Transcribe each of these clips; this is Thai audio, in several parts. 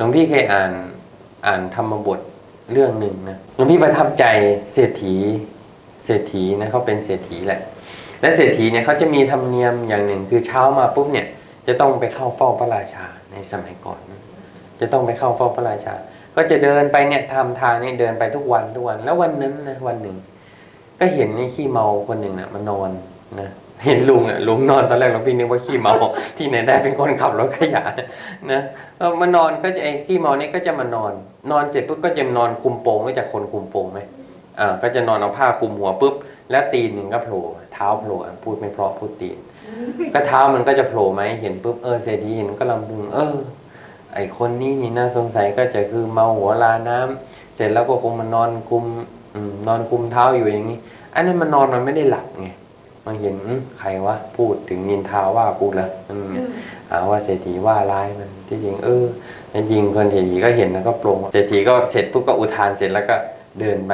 หลวงพี่เคยอ่านอ่านธรรมบทเรื่องหนึ่งนะหลวงพี่ประทับใจเศรษฐีเศรษฐีนะเขาเป็นเศรษฐีแหละ และเศรษฐีเนี่ยเขาจะมีธรรมเนียมอย่างหนึ่ง คือเช้ามาปุ๊บเนี่ย จะต้องไปเข้าเฝ้าพระราชาในสมัยก่อน จะต้องไปเข้าเฝ้าพระราชา ก็จะเดินไปเนี่ยทำทางเนี่ยเดินไปทุกวันทุกวัน แล้ววันนั้นนะวันหนึ่ง ก็เห็นไอ้ขี้เมาคนหนึ่งน่ะมานอน นะเห็นลุงอะลุงนอนตอนแรกหลวงพี่นึกว่าขี้เมาที่ไหนได้เป็นคนขับรถขยะนะเออมานอนก็จะไอ้ขี้เมาเนี่ยก็จะมานอน นอนเสร็จปุ๊บก็จะนอนคุมโปงรู้จักคนคุมโปงไหมอ่าก็จะนอนเอาผ้าคลุมหัวปุ๊บแล้วตีนหนึ่งก็โผล่เท้าโผล่อะพูดไม่เพราะพูดตีนก็เท้ามันก็จะโผล่มาให้เห็นปุ๊บเออเศรษฐีเห็นก็ลำพึง เออ ไอคนนี้นี่น่าสงสัยก็จะคือเมาหัวลาน้ำเสร็จแล้วก็คงมานอนคุมอืมนอนคุมเท้าอยู่อย่างนี้อันนั้นมันนอนมันไม่ได้หลับไง มันเห็นอืมใครวะพูดถึงนินทาว่ากูละอืมหาว่าเศรษฐีว่าร้ายมันที่จริงเออจริงคนเศรษฐีก็เห็นแล้วก็ปรงเศรษฐีก็เสร็จปุ๊บก็อุทานเสร็จแล้วก็เดินไป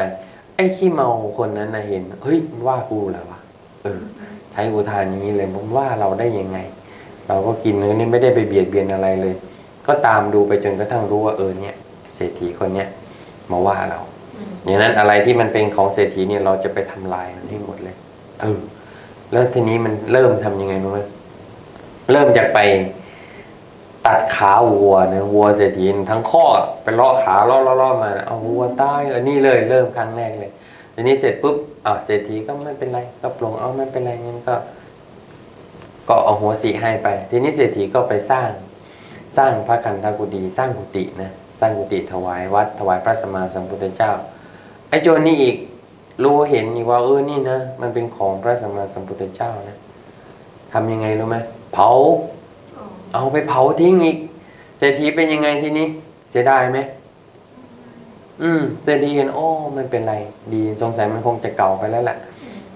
ไอ้ขี้เมาคนนั้นนะเห็นเฮ้ยมันว่ากูเหรอวะเออใช้อุทานอย่างนี้เลยผมว่าเราได้ยังไง เราก็กินเนื้อนี่ไม่ได้ไปเบียดเบียนอะไรเลย ก็ตามดูไปจนกระทั่งรู้ว่าเออเนี่ย เศรษฐีคนเนี้ยมาว่าเราอย่างนั้นอะไรที่มันเป็นของเศรษฐีเนี่ยเราจะไปทำลายมันให้หมดเลย เออ แล้วทีนี้มันเริ่มทำยังไงรู้ไหมเริ่มจากไปตัดขาวัวนะวัวเศรษฐีทั้งข้อไปลาะขาลาะเลาะเลาะมาเอาวัวตายเออนี่เลย เริ่มครั้งแรกเลยทีนี้เสร็จปุ๊บอ่าเศรษฐีก็ไม่เป็นไรก็ปลงเอาไม่เป็นไรงั้นก็ ก็เอาหัวสีให้ไป ทีนี้เศรษฐีก็ไปสร้าง สร้างพระคันธกุฎีสร้างกุฏินะสร้างกุฏิถวายวัดถวายพระสมมาสัมพุทธเจ้าไอ้โจรนี่อีก รู้เห็นอีกว่าเออนี่นะมันเป็นของพระสัมมาสัมพุทธเจ้านะทำยังไงรู้ไหมเผา เอาไปเผาทิ้งอีกเศรษฐีเป็นยังไงทีนี้เสียดายไหมอืมเศรษฐีเห็นโอ้มันเป็นไร ดีสงสัยมันคงจะเก่าไปแล้วแหละ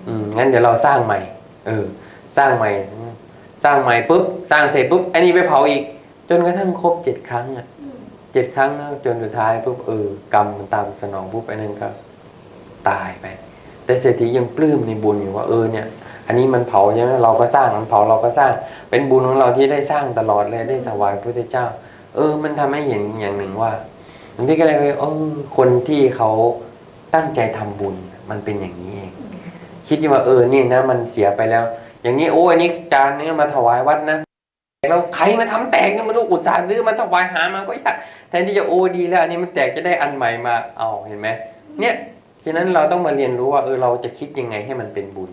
อืมงั้นเดี๋ยวเราสร้างใหม่ เออ สร้างใหม่ สร้างใหม่ปุ๊บสร้างเสร็จปุ๊บอันนี้ไปเผาอีก จนกระทั่งครบเจ็ดครั้งอะเจ็ดครั้งนะจนสุดท้ายปุ๊บเออกรรมมันตามสนองปุ๊บไอ้นั่นก็ ตายไป แต่เศรษฐียังปลื้มในบุญอยู่ว่าเออเนี่ย อันนี้มันเผาใช่ไหมเราก็สร้างมันเผาเราก็สร้าง เป็นบุญของเราที่ได้สร้างตลอดเลยได้ถวายพระพุทธเจ้า เออ มันทำให้เห็นอย่างหนึ่งว่าพี่ก็เลยเออคนที่เขาตั้งใจทำบุญมันเป็นอย่างนี้เอง คิดว่าเออนี่นะ มันเสียไปแล้ว อย่างนี้โอ้อันนี้จานนี้มาถวายวัดนะแล้วใครมาทำแตกเนี่ยมันต้องอุตสาห์ซื้อมาถวายหามาก็ยากแทนที่จะโอ้ดีแล้วอันนี้มันแตกจะได้อันใหม่มาเอาเห็นไหมเนี่ย ฉะนั้นเราต้องมาเรียนรู้ว่าเออเราจะคิดยังไงให้มันเป็นบุญ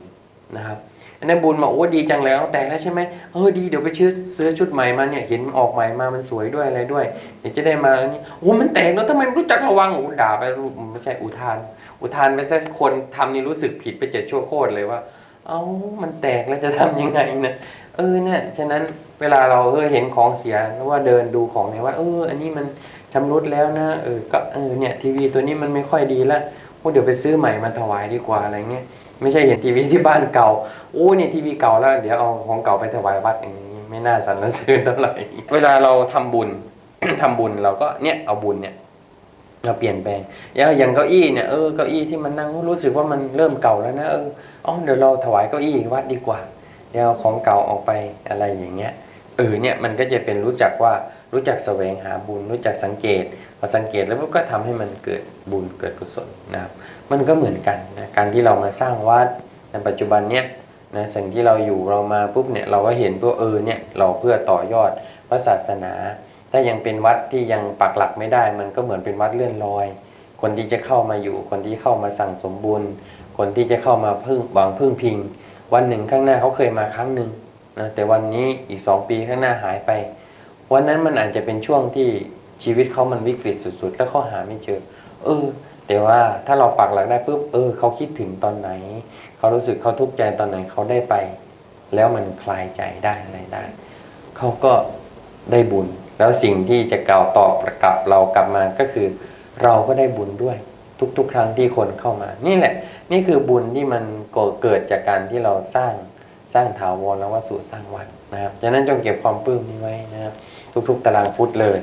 นะครับอันนั้นบุญมาโอ้ดีจังแล้วแต่แล้วใช่ไหมเออดีเดี๋ยวไปซื้อซื้อชุดใหม่มาเนี่ยเห็นออกใหม่มามันสวยด้วยอะไรด้วยเดี๋ยวจะได้มาอันนี้โอ้มันแตกแล้วทำไมรู้จักระวังโอ้ด่าไปไม่ใช่อุทาน อุทานไปซะคนทำนี่รู้สึกผิดไปเจ็ดชั่วโคตรเลยว่า เอ้ามันแตกแล้วจะทำยังไงนะเออเนี่ยฉะนั้นเวลาเราเออเห็นของเสียแล้วว่าเดินดูของเนี่ยว่า เออ อันนี้มันชำรุดแล้วนะเออก็เออเนี่ยทีวีตัวนี้มันไม่ค่อยดีแล้ว เดี๋ยวไปซื้อใหม่มาถวายดีกว่าอะไรเงี้ยไม่ใช่เห็นทีวีที่บ้านเก่าโอ้เนี่ยทีวีเก่าแล้วเดี๋ยวเอาของเก่าไปถวายวัดอย่างนี้ไม่น่าสรรเสริญเท่าไหร่เวลาเราทำบุญทำบุญเราก็เนี่ยเอาบุญเนี่ยเราเปลี่ยนแปลงอย่างอย่างเก้าอี้เนี่ยเออเก้าอี้ที่มันนั่งรู้สึกว่ามันเริ่มเก่าแล้วนะเอออ๋อเดี๋ยวเราถวายเก้าอี้วัดดีกว่าเดี๋ยวของเก่าออกไปอะไรอย่างเงี้ยเออเนี่ยมันก็จะเป็นรู้จักว่า รู้จักแสวงหาบุญ รู้จักสังเกตพอสังเกตแล้วก็ทำให้มันเกิดบุญเกิดกุศลนะครับ มันก็เหมือนกันนะการที่เรามาสร้างวัดในปัจจุบันเนี้ยนะสิ่งที่เราอยู่เรามาปุ๊บเนี่ยเราก็เห็นพวกเออเนี่ยเราเพื่อต่อยอดพระศาสนา ถ้ายังเป็นวัดที่ยังปักหลักไม่ได้ มันก็เหมือนเป็นวัดเลื่อนลอย คนที่จะเข้ามาอยู่ คนที่เข้ามาสั่งสมบุญ คนที่จะเข้ามาพึ่งหวังพึ่งพิง วันหนึ่งข้างหน้าเขาเคยมาครั้งหนึ่งนะแต่วันนี้อีกสองปีข้างหน้าหายไป วันนั้นมันอาจจะเป็นช่วงที่ชีวิตเขามันวิกฤตสุดๆ แล้วเขาหาไม่เจอ เออ แต่ว่าถ้าเราปักหลักได้ปุ๊บ เออ เขาคิดถึงตอนไหน เขารู้สึกเขาทุกข์ใจตอนไหนเขาได้ไป แล้วมันคลายใจได้อะไรได้ เขาก็ได้บุญ แล้วสิ่งที่จะกล่าวตอบกลับเรากลับมาก็คือ เราก็ได้บุญด้วยทุกๆ ครั้งที่คนเข้ามา นี่แหละ นี่คือบุญที่มันเกิดจากการที่เราสร้างสร้างถาวรและวัตถุสร้างวัดนะครับฉะนั้นจงเก็บความปลื้มนี้ไว้นะครับ ทุกๆ ตารางฟุตเลย